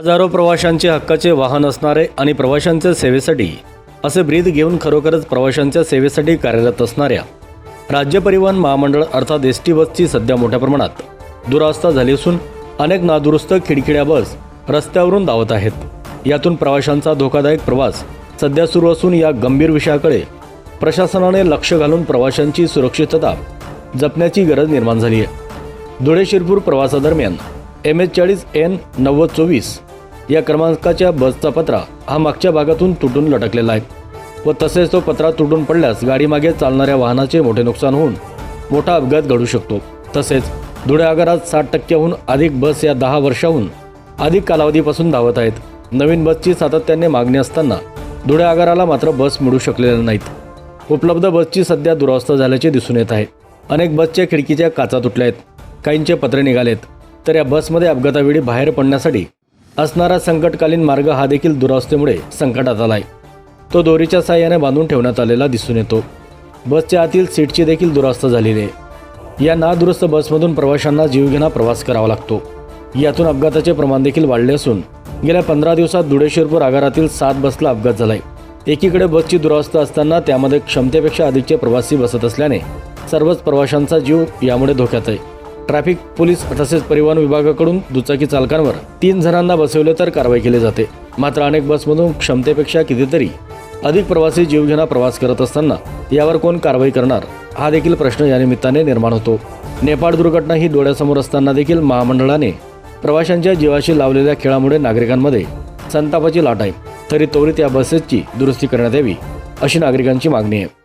हजारो प्रवाशांचे हक्काचे वाहन असणारे आणि प्रवाशांच्या सेवेसाठी असे ब्रीद घेऊन खरोखरच प्रवाशांच्या सेवेसाठी कार्यरत असणाऱ्या राज्य परिवहन महामंडळ अर्थात एस टी बसची सध्या मोठ्या प्रमाणात दुरावस्था झाली असून अनेक नादुरुस्त खिडखिड्या बस रस्त्यावरून धावत आहेत. यातून प्रवाशांचा धोकादायक प्रवास सध्या सुरू असून या गंभीर विषयाकडे प्रशासनाने लक्ष घालून प्रवाशांची सुरक्षितता जपण्याची गरज निर्माण झाली आहे. धुळे शिरपूर प्रवासादरम्यान एम एच चाळीस एन नव्वद चोवीस या क्रमांकाच्या बसचा पत्रा हा मागच्या भागातून तुटून लटकलेला आहे व तसेच तो पत्रा तुटून पडल्यास गाडीमागे चालणाऱ्या वाहनाचे मोठे नुकसान होऊन मोठा अपघात घडू शकतो. तसेच धुळे आगारात साठ टक्क्याहून अधिक बस या दहा वर्षाहून अधिक कालावधीपासून धावत आहेत. नवीन बसची सातत्याने मागणी असताना धुळे आगाराला मात्र बस मिळू शकलेल्या नाहीत. उपलब्ध बसची सध्या दुरावस्था झाल्याचे दिसून येत आहे. अनेक बसच्या खिडकीच्या काचा तुटल्या आहेत. काहींचे पत्रे निघालेत. तर या बसमध्ये अपघातावेळी बाहेर पडण्यासाठी असणारा संकटकालीन मार्ग हा देखील दुरावस्थेमुळे संकटात आलाय. तो दोरीच्या साह्याने बांधून ठेवण्यात आलेला दिसून येतो. बसच्या आतील सीटची देखील दुरावस्था झालेली आहे. या नादुरुस्त बसमधून प्रवाशांना जीवघेणा प्रवास करावा लागतो. यातून अपघाताचे प्रमाण देखील वाढले असून गेल्या पंधरा दिवसात धुळे आगारातील सात बसला अपघात झालाय. एकीकडे बसची दुरावस्था असताना त्यामध्ये क्षमतेपेक्षा अधिकचे प्रवासी बसत असल्याने सर्वच प्रवाशांचा जीव यामुळे धोक्यात आहे. ट्रॅफिक पोलीस तसेच परिवहन विभागाकडून दुचाकी चालकांवर तीन जणांना बसवले तर कारवाई केली जाते. मात्र अनेक बसमधून क्षमतेपेक्षा कितीतरी अधिक प्रवासी जीवघेणा प्रवास करत असताना यावर कोण कारवाई करणार? हा देखील प्रश्न या निमित्ताने निर्माण होतो. नेपाळ दुर्घटना ही डोळ्यासमोर असताना देखील महामंडळाने प्रवाशांच्या जीवाशी लावलेल्या खेळामुळे नागरिकांमध्ये संतापाची लाट आहे. तरी त्वरित या बसेसची दुरुस्ती करण्यात यावी अशी नागरिकांची मागणी आहे.